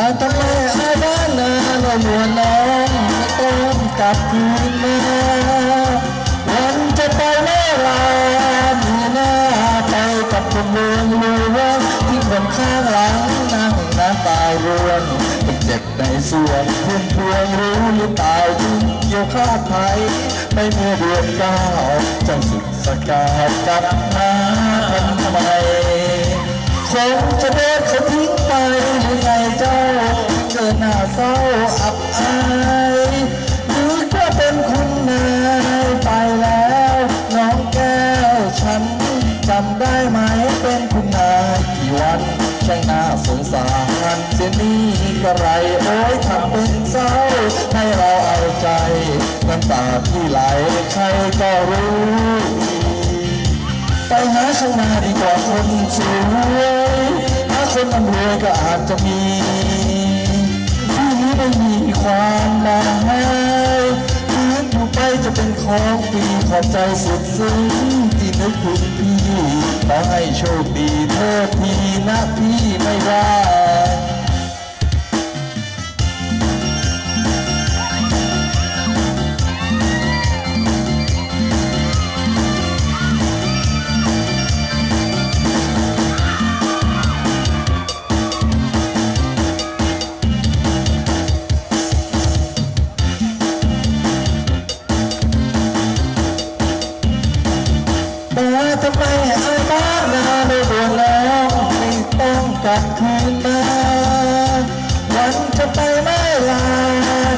อาทำไมอายบ้านาเราหมัวน้องต้องกลับคืนมาวันจะไปเมื่อลามีหน้าไปกับคนเมืองหลวงที่คนข้างหลังนั่งน้ำตาร่วงเจ็บในส่วนคุณพวงรู้หรือเปล่าที่เกี่ยวข้าไทยไม่เมื่อเดือนเก้าจ้าสุดสกาดกับมาทำไมคงจะเดินายนึกว่าเป็นคุณนายไปแล้วน้องแก้วฉันจำได้ไหมเป็นคุณนายกี่วันช่างน่าสงสารเสียนี่กระไรโอ้ยทำเป็นเศร้าให้เราเอาใจน้ำตาที่ไหลใครก็รู้ไปหาข้างหน้าดีกว่าคนสวยถ้าคนร่ำรวยก็อาจจะมี ไม่มีความหมายพื้นอยู่ไปจะเป็นของฟรีขอบใจสุดซึ้งที่นึกถึงพี่ขอให้โชคดีเธอทีนะพี่ไม่ว่า กลับคืนมาวันจะไปไม่ลา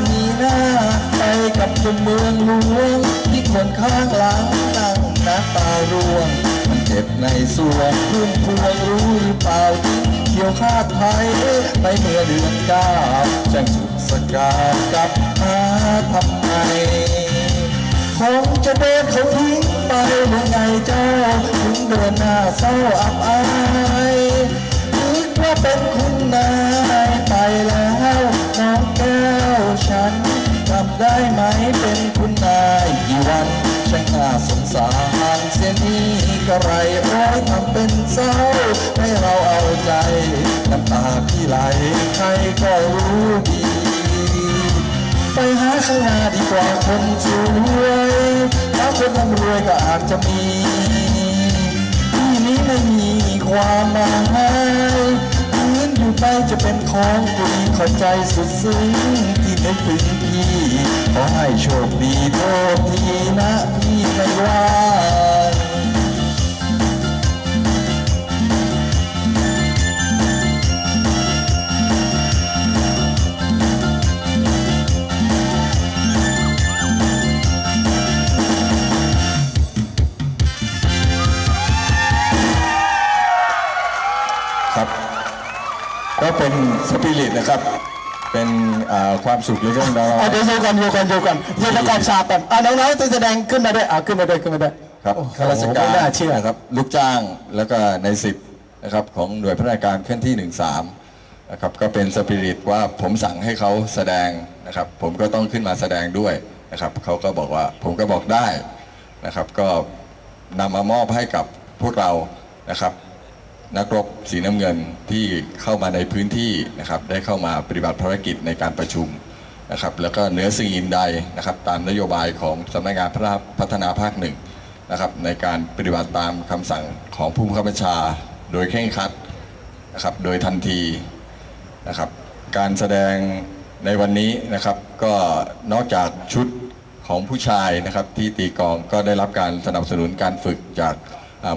มีหน้าไปกับคนเมืองหลวงที่คนข้างหลังนั่งน้ำตาร่วง มันเจ็บในส่วนพุ่มพวงรู้หรือเปล่าเกี่ยวข้าดไทยไปเมื่อเดือนเก้าแจังสุดสกาดกลับมาทำไมคงจะเดินเขาทิ้งไปหรือไงเจ้าถึงเดินหน้าเศร้าอับอาย เป็นคุณนายไปแล้วน้องแก้วฉันจำได้ไหมเป็นคุณนายกี่วันช่างน่าสงสารเสียนี่ก็ไรโอ้ยทำเป็นเศร้าให้เราเอาใจน้ำตาพี่ไหลใครก็รู้ดีไปหาข้างหน้าดีกว่าคนสวยถ้าคนร่ำรวยก็อาจจะมีที่นี้ไม่มีความหมาย ไปจะเป็นของคุณขอบใจสุดซึ้งที่นึกถึงพี่ ขอให้โชคดีโทษทีนะพี่ไม่ว่า เป็นสปิริตนะครับ เป็นอ่าความสุขหรือเรื่องราวอะเดี๋ยวโยกันโยกันโยกันโยกันก่อนฉากก่อนอะน้องๆตัวแสดงขึ้นมาด้วยอะขึ้นมาด้วยขึ้นมาด้วยครับโอ้โหข้าราชการไม่น่าเชื่อนะครับ ลูกจ้างแล้วก็ในสิบนะครับของหน่วยพนักงานการเคลื่อนที่ 13นะครับก็เป็นสปิริตว่าผมสั่งให้เขาแสดงนะครับ ผมก็ต้องขึ้นมาแสดงด้วยนะครับเขาก็บอกว่าผมก็บอกได้นะครับ ก็นำมามอบให้กับพวกเรานะครับ นักรบสีน้ำเงินที่เข้ามาในพื้นที่นะครับได้เข้ามาปฏิบัติภารกิจในการประชุมนะครับแล้วก็เหนือสิ่งอื่นใดนะครับตามนโยบายของสำนักงานพัฒนาภาคหนึ่งนะครับในการปฏิบัติตามคำสั่งของผู้บังคับบัญชา โดยเคร่งครัดนะครับโดยทันทีนะครับการแสดงในวันนี้นะครับก็นอกจากชุดของผู้ชายนะครับที่ตีกองก็ได้รับการสนับสนุนการฝึกจาก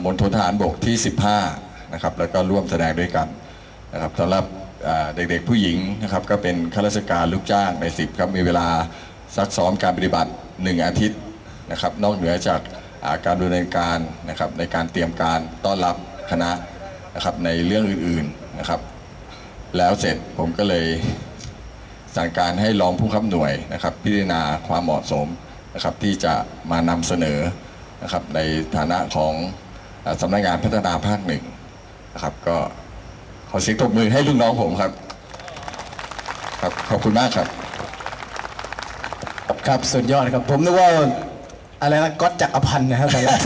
มณฑลทหารบกที่ 15 นะครับแล้วก็ร่วมแสดงด้วยกันนะครับสำหรับเด็กๆผู้หญิงนะครับก็เป็นข้าราชการลูกจ้างใน10ครับมีเวลาซักซ้อมการปฏิบัติ 1 อาทิตย์นะครับนอกเหนือจากาการดำเนินการนะครับในการเตรียมการต้อนรับคณะนะครับในเรื่องอื่นๆนะครับ แล้วเสร็จผมก็เลยสั่งการให้รองผู้ขับหน่วยนะครับ พิจารณาความเหมาะสมนะครับที่จะมานำเสนอนะครับในฐานะของอ่าสำนักงานพัฒนาภาคหนึ่ง นะครับ ก็ขอเสียงตบมือให้ลูกน้องผมครับ ครับขอบคุณมากครับ ครับสุดยอดครับ ผมนึกว่าอะไรนะก๊อตจักรพันธ์นะครับตอนแรก